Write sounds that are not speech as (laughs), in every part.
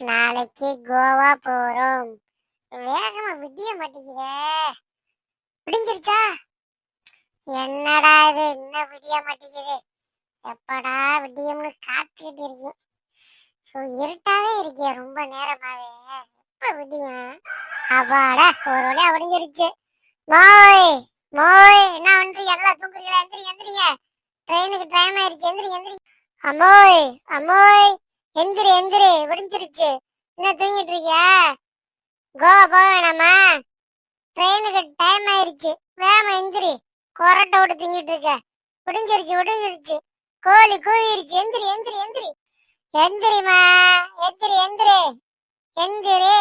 நாளைக்கு கோவா போறோம். வேகமா விடிய மாட்டேங்குதே. விடிஞ்சிருச்சா? என்னடா இது? இன்னும் விடிய மாட்டேங்குது. எப்படா விடியும்னு காத்துக்கிட்டு இருக்கேன். ஸோ இருட்டாவே இருக்கே. ரொம்ப நேரமாவே எப்ப விடியும்? அப்பாடா ஒரு வழியா விடிஞ்சிருச்சு. மோய்! மோய்! என்ன பண்றீங்க? எல்லாம் தூங்குறீங்களா? எந்திரிங்க எந்திரிங்க. ட்ரெயினுக்கு டைம் ஆயிடுச்சு. எந்திரி எந்திரி அம்மோய் அம்மோய் எந்திரி எந்திரி விடிஞ்சிருச்சு. என்ன தூங்கிட்டு இருக்கியா? கோவா போக வேணாமா? ட்ரெயினுக்கு டைம் ஆயிருச்சு. வேகமா எந்திரி. கொரட்டை விட்டு தூங்கிட்டு இருக்க. விடிஞ்சிருச்சு விடிஞ்சிருச்சு. கோழி கூவிருச்சு எந்திரி எந்திரி எந்திரி. எந்திரிமா எந்திரி எந்திரி. எந்திரி.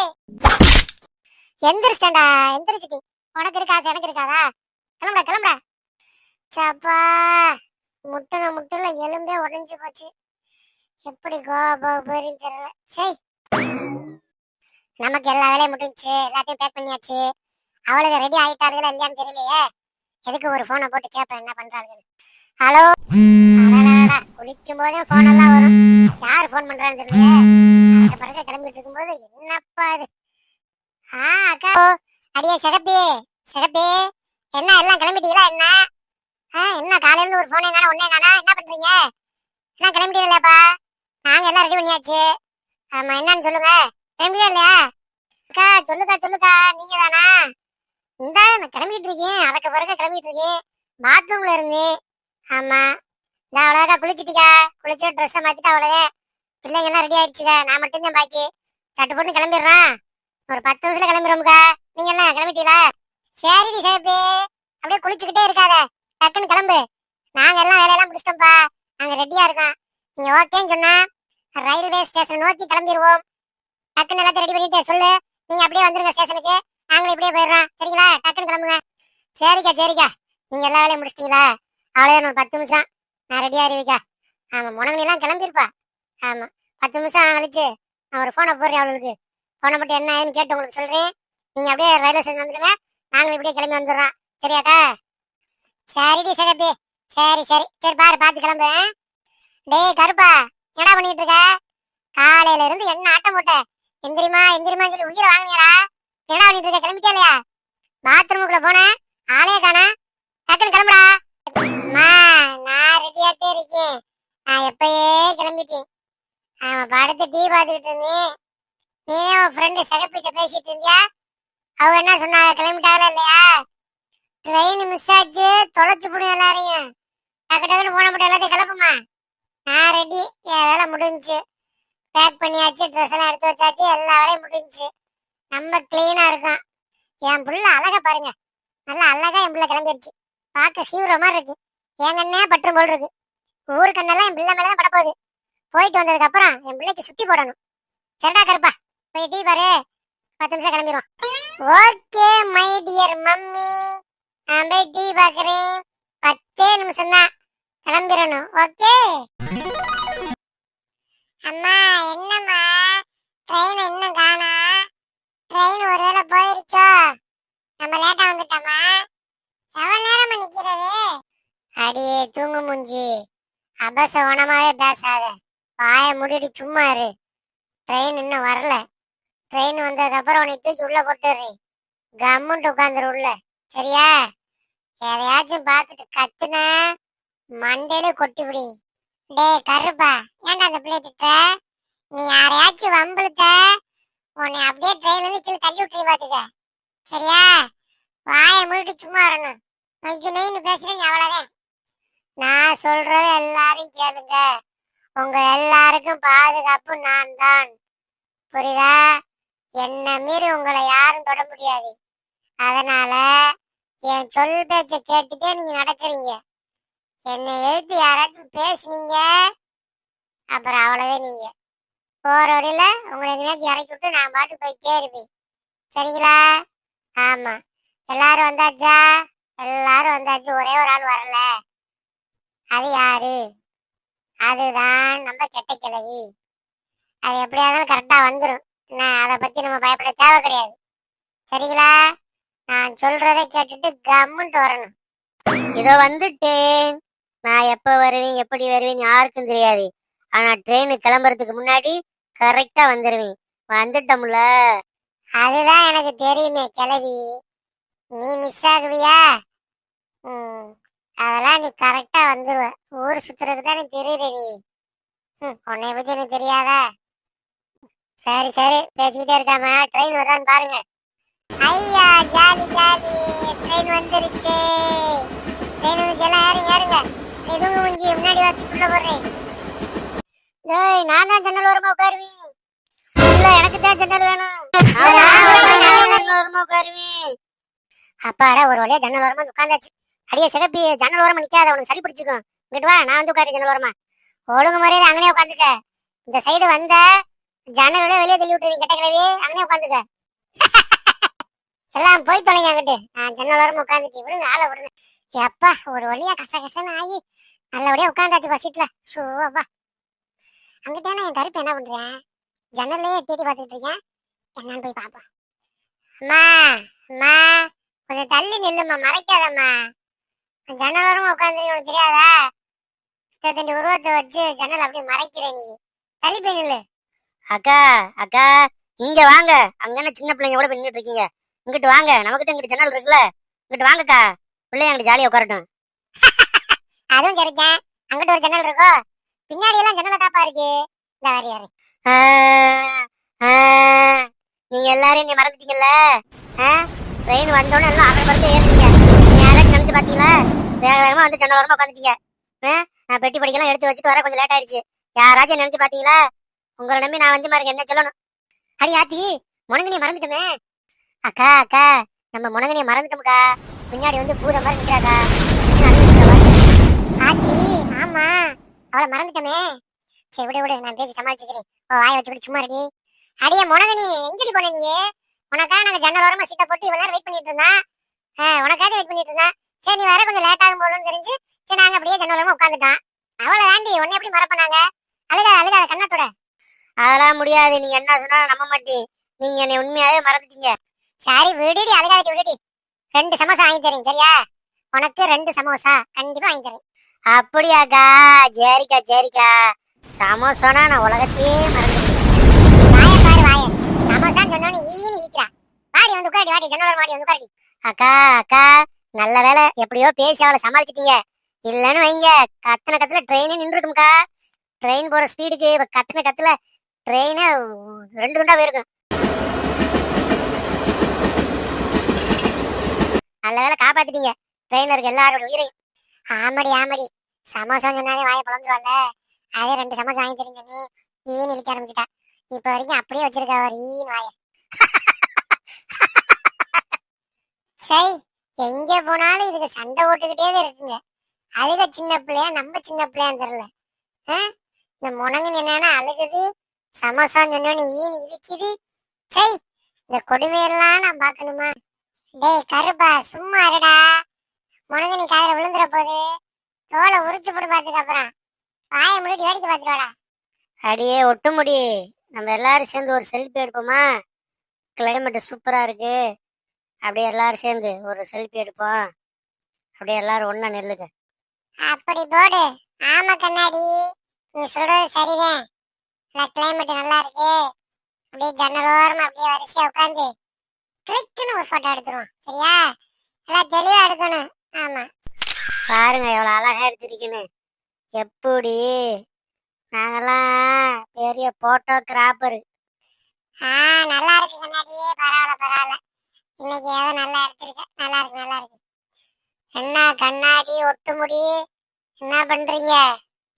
எந்திரிச்சிட்டா எந்திரிச்சிட்டி. உனக்கு இருக்கா எனக்கு இருக்காதா? கிளம்புடா கிளம்புடா. சப்பா முட்டுல முட்டுல எலும்பே உடஞ்சி போச்சு. எப்படி கோபா போறேன்னு தெரியல. சரி நமக்கு எல்லா வேலையும் முடிஞ்சுச்சு. எல்லாத்தையும் பேக் பண்ணியாச்சு. அவளுக்கு ரெடி ஆயிட்டாருங்களா இல்லையான்னு தெரியலையே. எதுக்கு ஒரு போனை போட்டு கேட்பேன் என்ன பண்றாருன்னு ஹலோ குளிக்கும் போதே போன் எல்லாம் வரும். யார் போன் பண்றான்னு தெரியலையே. அந்த பிறகு கிளம்பிட்டு இருக்கும்போது என்னப்பா இது? ஆ அக்கா. அடியே சிகப்பி. சிகப்பி என்ன எல்லாம் கிளம்பிட்டீங்களா என்ன? ஆ என்ன காலையில இருந்து ஒரு போனே காணா ஒன்னே காணா என்ன பண்றீங்க? என்ன கிளம்பிட்டீங்களாப்பா? நாங்க எல்லாம் ரெடி பண்ணியாச்சு. ஆமா என்னன்னு சொல்லுங்க. கிளம்பியா இல்லையா? அக்கா சொல்லுக்கா சொல்லுக்கா நீங்க தானா இந்த நான் கிளம்பிட்டு இருக்கேன். அறக்க பிறகு கிளம்பிட்டு இருக்கேன். பாத்ரூம்ல இருந்தேன் ஆமா. இந்த அவ்வளோக்கா குளிச்சுட்டிக்கா. குளிச்சு ட்ரெஸ்ஸை மாத்திட்டு அவ்வளோதே பிள்ளைங்க எல்லாம் ரெடி ஆயிடுச்சுக்கா. நான் மட்டும்தான் பாக்கி. சட்டு போட்டு கிளம்பிடுறேன். ஒரு பத்து நிமிஷத்துல கிளம்பிடுவோம்க்கா. நீங்க என்ன கிளம்பிட்டீங்களா? சரிடி சேப்பி அப்படியே குளிச்சுக்கிட்டே இருக்காத. டக்குன்னு கிளம்பு. நாங்க எல்லாம் வேலையெல்லாம் முடிச்சிட்டோம்ப்பா. நாங்க ரெடியா இருக்கோம். நீங்க ஓகேன்னு சொன்னா ரயில்வே ஸ்டேஷன் நோக்கி கிளம்பிடுவோம் டக்குன்னு எல்லாத்தையும் ரெடி பண்ணிட்டு சொல்லு. நீங்க அப்படியே வந்துருங்க ஸ்டேஷனுக்கு. நாங்களும் இப்படியே போயிடுறோம். சரிங்களா? டக்குன்னு கிளம்புங்க. சரிக்கா சரிக்கா. நீங்க எல்லா வேலையும் முடிச்சிட்டீங்களா? அவ்வளோதான் ஒரு பத்து நிமிஷம். நான் ரெடியாக இருவிக்கா. ஆமாம் முனங்கனி கிளம்பியிருப்பா ஆமாம் பத்து நிமிஷம் கழிச்சு நான் ஒரு ஃபோனை போடுறேன் அவளுக்கு. ஃபோனை போட்டு என்ன ஏதுன்னு கேட்டு உங்களுக்கு சொல்கிறேன் நீங்கள் அப்படியே ரயில்வே ஸ்டேஷன் வந்துருங்க. நாங்களும் இப்படியே கிளம்பி வந்துடுறோம். சரியாக்கா? சரிடி சிகப்பி. சரி சரி. சரி பாரு பார்த்து கிளம்பு டேய் கருப்பா. என்னடா பண்ணிட்டு இருக்க? காலையில இருந்து என்ன ஆட்டம் போட்ட? எந்திரிமா எந்திரிமா சொல்லி உயிரை வாங்கினியடா? என்னடா பண்ணிட்டு இருக்க? கிளம்பிட்டே இல்லையா? பாத்ரூமுக்குள்ள போன ஆளே காணா. டக்குன்னு கிளம்புடா. அம்மா நான் ரெடியாத்தே இருக்கேன். நான் எப்பயே கிளம்பிட்டேன். அவன் படுத்து டீ பார்த்துக்கிட்டு இருந்தேன். நீனே உன் ஃப்ரெண்டு சகப்பிட்ட பேசிட்டு இருந்தியா? அவங்க என்ன சொன்னாங்க கிளம்பிட்டாங்களா இல்லையா? ட்ரெயின் மிஸ் ஆச்சு. தொலைச்சு போடும் எல்லாரையும். டக்கு டக்குன்னு போன மட்டும் எல்லாத்தையும் கிளப்புமா நான் ரெடி என் வேலை முடிஞ்சு. பேக் பண்ணியாச்சு ட்ரெஸ் எல்லாம் எடுத்து வச்சாச்சு எல்லா வேலையும் முடிஞ்சு. நம்ம க்ளீனாக இருக்கோம். என் புள்ள அழகா பாருங்க. நல்லா அழகா என் பிள்ளை கிளம்பிருச்சு. பார்க்க ஹீரோ மாதிரி இருக்கு. என் கண்ணே பற்றும் போல் இருக்கு. ஊர் கண்ணெல்லாம் என் பிள்ளை மேலே தான் படப்போகுது போயிட்டு வந்ததுக்கு அப்புறம் என் பிள்ளைக்கு சுத்தி போடணும். சரிடா கருப்பா போய் டீ பாரு. பத்து நிமிஷம் கிளம்பிடுவோம் ஓகே மை டியர் மம்மி. நான் போய் டீ பார்க்குறேன் பத்தே நிமிஷம் தான் கிளம்பிடணும் ஓகே அம்மா என்னம்மா? ட்ரெயின் இன்னும் காணா? ட்ரெயின் ஒருவேளை போயிருச்சோ? நம்ம லேட்டா வந்துட்டோமா? எவ்வளவு நேரம் நிக்கிறது? அடியே தூங்கு மூஞ்சி. அபசவனமாவே பேசாத. வாய முடிடி சும்மா இரு. ட்ரெயின் இன்னும் வரல. ட்ரெயின் வந்ததுக்கு அப்புறம் உன்னை தூக்கி உள்ள போட்டுறேன் கம்முன்ட்டு உட்காந்துரு உள்ள. சரியா? எதையாச்சும் பார்த்துட்டு கத்துன? மண்டையில கொட்டி விடி டேய் கருப்பா ஏன்டா அந்த பிள்ளை திட்ட நீ யாரையாச்சும் வம்பிழுத்த? உன்னை அப்படியே ட்ரெயின்ல இருந்து கீழே தள்ளி விட்டுறி பாத்துக்க. சரியா? வாயை மூடிட்டு சும்மா வரணும். நொய்க்கு நொய்னு பேசுறேன் நீ அவ்வளவுதான். நான் சொல்றத எல்லாரும் கேளுங்க. உங்க எல்லாருக்கும் பாதுகாப்பு நான் தான். புரியுதா? என்ன மீறி உங்களை யாரும் தொட முடியாது. அதனால என் சொல் பேச்சை கேட்டுட்டே நீங்க நடக்கிறீங்க. என்னை எதிர்த்து யாராச்சும் பேசுனீங்க? அப்புறம் அவ்வளவுதான் நீங்க. போற வழியில உங்களை எங்கேயாச்சும் இறக்கி விட்டு நான் பாட்டு போயிட்டே இருப்பேன் சரிங்களா? ஆமா. எல்லாரும் வந்தாச்சா? எல்லாரும் வந்தாச்சு. ஒரே ஒரு ஆள் வரல. அது யாரு? அதுதான் நம்ம கெட்ட கிழவி. அது எப்படியா இருந்தாலும் கரெக்டாக வந்துடும் என்ன அதை பத்தி நம்ம பயப்பட தேவை கிடையாது. சரிங்களா? நான் சொல்றதை கேட்டுட்டு கம்முன்ட்டு வரணும். இதோ வந்துட்டேன். நான் எப்போ வருவேன் எப்படி வருவேன் யாருக்கும் தெரியாது. ஆனால் ட்ரெயின் கிளம்புறதுக்கு முன்னாடி கரெக்டாக வந்துடுவேன் வந்துட்டோம்ல அதுதான் எனக்கு தெரியுமே கிளவி நீ மிஸ் ஆகுவியா? ம், அதெல்லாம் நீ கரெக்டாக வந்துடுவ ஊர் சுற்றுறது தான் நீ தெரியுற நீ. ம், உன்னை பற்றி எனக்கு தெரியாதா? சரி சரி. பேசிக்கிட்டே இருக்காம ட்ரெயின் வரான்னு பாருங்க. ஐயா ஜாலி ஜாலி. ட்ரெயின் வந்துருச்சு. ட்ரெயின் வந்துச்சு. எல்லாம் ஏறுங்க ஏறுங்க. எதுவும் முஞ்சி முன்னாடி வச்சுக்குள்ள போடுறேன் டேய் நான் தான் ஜன்னல் ஓரமா உட்காருவேன். இல்ல எனக்கு தான் ஜன்னல் வேணும். அப்பாடா ஒரு வழியா ஜன்னல் ஓரமா வந்து உட்காந்தாச்சு. அடியே சிகப்பி ஜன்னல் ஓரமா நிக்காத உனக்கு சளி பிடிச்சுக்கும் இங்கிட்டு வா நான் வந்து உட்காரு ஜன்னல் ஓரமா. ஒழுங்கு முறையை அங்கனே உட்காந்துக்க. இந்த சைடு வந்த ஜன்னல் வழியா வெளியே தள்ளி விட்டுருவீங்க கெட்ட கிளவி. அங்கனே உட்காந்துக்க. (laughs) எல்லாம் போய் தொலைங்க அங்கிட்டு. நான் ஜன்னல் ஓரமா உட்காந்துட்டு விடுங்க ஆளை விடுங்க. எப்பா ஒரு வழியா கச கசன்னு ஆகி நல்லபடியா உட்காந்தாச்சு பஸ் ஷோ அப்பா. அங்கிட்டான என் கருப்பு என்ன பண்றேன் ஜன்னல்லே எட்டி பார்த்துட்டு இருக்கேன் என்னன்னு போய் பாப்போம். அம்மா அம்மா கொஞ்சம் தள்ளி நில்லுமா மறைக்காதம்மா. ஜன்னலோரம் உட்காந்து உனக்கு தெரியாதா? இருபத்தஞ்சு உருவத்தை வச்சு ஜன்னல் அப்படியே மறைக்கிற நீ. தள்ளி போய் நில்லு. அக்கா அக்கா இங்க வாங்க. அங்கன சின்ன பிள்ளைங்க கூட நின்றுட்டு இருக்கீங்க. இங்கிட்டு வாங்க. நமக்கு தான் இங்கிட்டு ஜன்னல் இருக்குல்ல. இங்கிட்டு வாங்கக்கா. பிள்ளைங்க அங்கிட்டு ஜாலியா உட்காரட்டும். (laughs) அதுவும் சரிதான் அங்கிட்ட ஒரு ஜன்னல் இருக்கோ? பின்னாடி எல்லாம் ஜன்னல தாப்பா இருக்கு. இந்த வரி வரி. ஆ, ஆ, நீங்க எல்லாரும் என்ன மறந்துட்டீங்கல்ல? ட்ரெயின் வந்தோடனே எல்லாம் ஆக்கிர பறந்து ஏறிட்டீங்க நீங்க யாராச்சும் நினைச்சு பாத்தீங்களா வேக வேகமா வந்து ஜன்னல் ஓரமா உட்காந்துட்டீங்க. நான் பெட்டி படிக்கலாம் எடுத்து வச்சுட்டு வர கொஞ்சம் லேட் ஆயிடுச்சு. யாராச்சும் நினைச்சு பாத்தீங்களா உங்களை நம்பி நான் வந்து பாருங்க என்ன சொல்லணும். அடி ஆத்தி முனங்கனிய மறந்துட்டோமே. அக்கா அக்கா நம்ம முனங்கனிய மறந்துட்டோம்க்கா. பின்னாடி வந்து பூதம் மாதிரி நிக்கிறாக்கா? ஆத்தி ஆமா. அவளை மறந்துட்டோமே. சரி விடு விடு. நான் பேசி சமாளிச்சுக்கிறேன். ஓ வாய வச்சுக்கிட்டு சும்மா ரெடி அடியே முனகனி எங்கடி போன நீ? உனக்காக நாங்க ஜன்னல் ஓரமா சீட்டை போட்டு இவ்வளவு நேரம் வெயிட் பண்ணிட்டு இருந்தா? உனக்காக வெயிட் பண்ணிட்டு இருந்தா? சரி நீ வர கொஞ்சம் லேட் ஆகும் போலன்னு தெரிஞ்சு சரி நாங்க அப்படியே ஜன்னல் ஓரமா உட்காந்துட்டோம் அவளை தாண்டி உன்னை எப்படி மறப்பனாங்க? அழுகாத அழுகாத கண்ணத்தோட. அதெல்லாம் முடியாது. நீங்க என்ன சொன்னாலும் நம்ப மாட்டேன். நீங்க என்னை உண்மையாவே மறந்துட்டீங்க. சரி விடுடி அழுகாதடி விடுடி. ரெண்டு சமோசா வாங்கி தரேன் சரியா? உனக்கு ரெண்டு சமோசா கண்டிப்பா வாங்கி தரேன். அப்படியாக்கா சரிக்கா சரிக்கா. சமோசானா நான் உலகத்தையே மறந்துட்டேன். வாய பாரு வாய சமோசான்னு சொன்னோன்னு ஈன்னு ஈக்கிறா வாடி வந்து உட்காடி வாடி. ஜன்னல் மாடி வந்து உட்காடி அக்கா அக்கா நல்ல வேலை எப்படியோ பேசி அவளை சமாளிச்சிட்டீங்க. இல்லைன்னு வைங்க கத்துன கத்துல ட்ரெயினே நின்றுருக்கும்க்கா. ட்ரெயின் போற ஸ்பீடுக்கு இப்ப கத்துன கத்துல ட்ரெயினே ரெண்டு துண்டா போயிருக்கும். நல்ல வேலை காப்பாத்திட்டீங்க. ட்ரெயின்ல இருக்க எல்லாரோட உயிரையும். ஆமாடி ஆமாடி. சமோசா சொன்னாலே வாயை பிளந்துருவாள்ல அதே ரெண்டு சமோசா வாங்கி தெரிஞ்ச நீ. ஈன்னு இழிக்க ஆரம்பிச்சிட்டா. இப்ப வரைக்கும் அப்படியே வச்சிருக்கா ஒரு ஈன்னு வாய. சரி எங்க போனாலும் இதுக்கு சண்டை ஓட்டுக்கிட்டே தான் இருக்குங்க. அழுக சின்ன பிள்ளையா நம்ம சின்ன பிள்ளையான்னு தெரியல. இந்த முனங்கு என்னன்னா அழுகுது சமோசான்னு சொன்னோன்னு ஈன்னு இழிக்குது. சரி இந்த கொடுமையெல்லாம் நான் பார்க்கணுமா? டேய் கருப்பா சும்மா இருடா. முனங்கனி காதுல விழுந்துற போது தோலை உரிச்சு போட்டு பார்த்துக்க அப்புறம். வாயை முன்னாடி வேடிக்கை பார்த்துருவாடா அடியே ஒட்டுமுடி நம்ம எல்லாரும் சேர்ந்து ஒரு செல்ஃபி எடுப்போமா? கிளைமேட் சூப்பரா இருக்கு. அப்படியே எல்லாரும் சேர்ந்து ஒரு செல்ஃபி எடுப்போம். அப்படியே எல்லாரும் ஒண்ணா நெல்லுங்க. அப்படி போடு. ஆமா கண்ணாடி. நீ சொல்றது சரிதான். கிளைமேட் நல்லா இருக்கு. அப்படியே ஜன்னலோரமா அப்படியே வரிசையா உட்காந்து கிளிக்குன்னு ஒரு போட்டோ எடுத்துருவோம். சரியா? நல்லா தெளிவா எடுக்கணும். ஆமா. பாருங்க எவ்வளவு அழகா எடுத்திருக்குன்னு எப்படி? நாங்கெல்லாம் பெரிய போட்டோகிராஃபர் ஆ நல்லா இருக்கு கண்ணாடியே பரவாயில்ல பரவாயில்ல. இன்னைக்கு ஏதோ நல்லா எடுத்திருக்க. நல்லா இருக்கு நல்லா இருக்கு. என்ன கண்ணாடி ஒட்டு முடி? என்ன பண்றீங்க?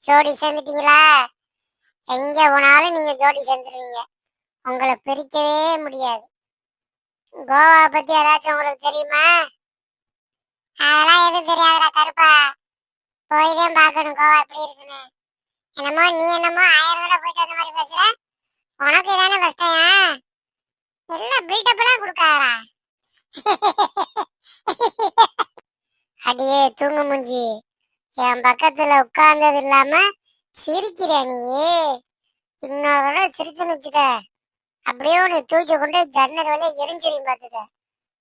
ஜோடி சேர்ந்துட்டீங்களா? எங்க போனாலும் நீங்க ஜோடி சேர்ந்துருவீங்க. உங்களை பிரிக்கவே முடியாது. கோவா பத்தி ஏதாச்சும் உங்களுக்கு தெரியுமா? அதெல்லாம் எதுவும் தெரியாதுடா கருப்பா. போய் தான் பார்க்கணும் கோவா எப்படி இருக்குன்னு. என்னமோ நீ என்னமோ ஆயிரம் தடவை போயிட்டு வந்த மாதிரி பேசுற. உனக்கு இதானே ஃபர்ஸ்ட் டைம் எல்லாம் பில்டப்லாம் எல்லாம் அடியே தூங்க மூஞ்சி. என் பக்கத்துல உட்கார்ந்தது இல்லாம சிரிக்கிற நீ? இன்னொரு தடவை சிரிச்சுன்னு வச்சுக்க. அப்படியே உன்னை தூக்கி கொண்டு ஜன்னல் வழியா எரிஞ்சிரும் பார்த்துக்க.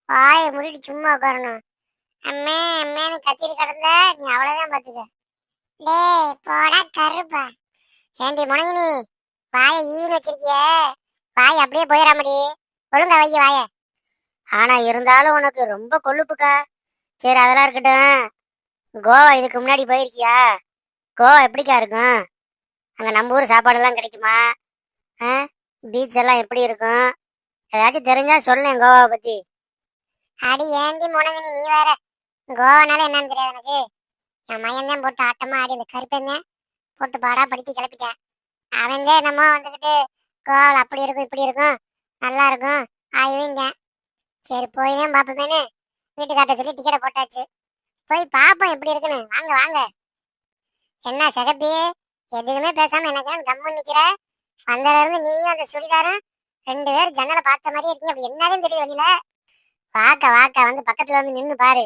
வாயை முடிட்டு சும்மா உட்காரணும். அம்மே அம்மேன்னு கத்திரி கிடந்த நீ அவ்வளோதான் பார்த்துக்க. டேய் போடா கருப்பா. ஏண்டி முனங்கினி வாயை ஈன்னு வச்சிருக்கிய? வாய் அப்படியே போயிடாமடி ஒழுங்கா வைய வாய. ஆனா இருந்தாலும் உனக்கு ரொம்ப கொழுப்புக்கா. சரி அதெல்லாம் இருக்கட்டும். கோவா இதுக்கு முன்னாடி போயிருக்கியா? கோவா எப்படிக்கா இருக்கும்? அங்கே நம்ம ஊர் சாப்பாடெல்லாம் கிடைக்குமா? ஆ? பீச் எல்லாம் எப்படி இருக்கும்? ஏதாச்சும் தெரிஞ்சா சொல்லேன் கோவாவை பத்தி. அடி ஏண்டி முனங்கனி நீ வேற. கோவானால என்னன்னு தெரியாது எனக்கு என் மயன் தான் போட்டு ஆட்டமா ஆடி இந்த கருப்பேன் போட்டு பாடா படித்து கிளப்பிட்டேன். அவன் என்னமோ வந்துக்கிட்டு கோவால் அப்படி இருக்கும் இப்படி இருக்கும் நல்லா இருக்கும் ஆயுவீங்க சரி போய் தான் பார்ப்போமேனு வீட்டுக்கார்ட்ட சொல்லி டிக்கெட்டை போட்டாச்சு. போய் பார்ப்போம் எப்படி இருக்குன்னு. வாங்க வாங்க. என்ன சகப்பி? எதுவுமே பேசாம எனக்கு கம்மு நிக்கிற? வந்ததுல இருந்து நீயும் அந்த சுடிதாரும் ரெண்டு பேரும் ஜன்னலை பார்த்த மாதிரியே இருக்கீங்க. அப்படி என்னதுன்னு தெரியுது வெளியில. வாக்க வாக்க வந்து பக்கத்துல வந்து நின்னு பாரு.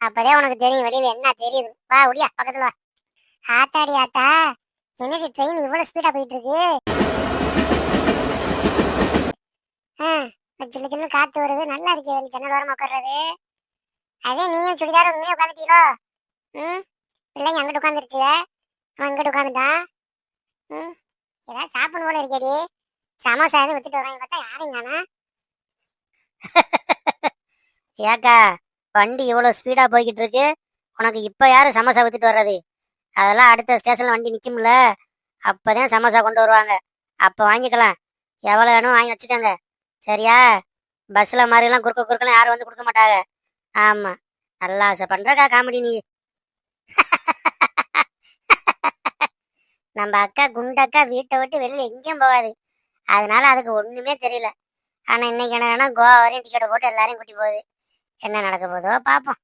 அப்பதே உனக்கு தெரியும் வெளியில என்ன தெரியுது. வா ஒடியா பக்கத்துல வா. ஆத்தாடி ஆத்தா. என்னடி ட்ரெயின் இவ்வளவு ஸ்பீடா போயிட்டு இருக்கு ஆ, சில்லு சில்லு காத்து வருது. நல்லா இருக்கே வெளி ஜன்னல் ஓரமா உட்கார்றது. அதே நீயும் சுடிதார உண்மையே உட்காந்துட்டீங்களோ ம்? பிள்ளைங்க அங்கிட்டு உட்காந்துருச்சிய அவன் இங்கிட்டு உட்காந்துட்டான் ம்? ஏதாவது சாப்பிடணும் போல இருக்கேடி. சமோசா எதுவும் வித்துட்டு வராங்க பார்த்தா யாரையும் ஏக்கா வண்டி இவ்வளோ ஸ்பீடாக போய்கிட்டு இருக்கு. உனக்கு இப்போ யாரு சமோசா வித்துட்டு வர்றது? அதெல்லாம் அடுத்த ஸ்டேஷனில் வண்டி நிற்கும்ல அப்போதான் சமோசா கொண்டு வருவாங்க. அப்போ வாங்கிக்கலாம். எவ்வளோ வேணும் வாங்கி வச்சுக்கோங்க. சரியா? பஸ்ஸில் மாதிரிலாம் குறுக்க குறுக்கலாம் யாரும் வந்து கொடுக்க மாட்டாங்க. ஆமாம் நல்லா பண்ணுறக்கா காமெடி நீ. நம்ம அக்கா குண்டக்கா வீட்டை விட்டு வெளில எங்கேயும் போகாது. அதனால அதுக்கு ஒண்ணுமே தெரியல. ஆனா இன்னைக்கு என்ன என்னன்னா கோவா வரையும் டிக்கெட்டை போட்டு எல்லாரையும் கூட்டி போகுது. என்ன நடக்க போதோ பார்ப்போம்.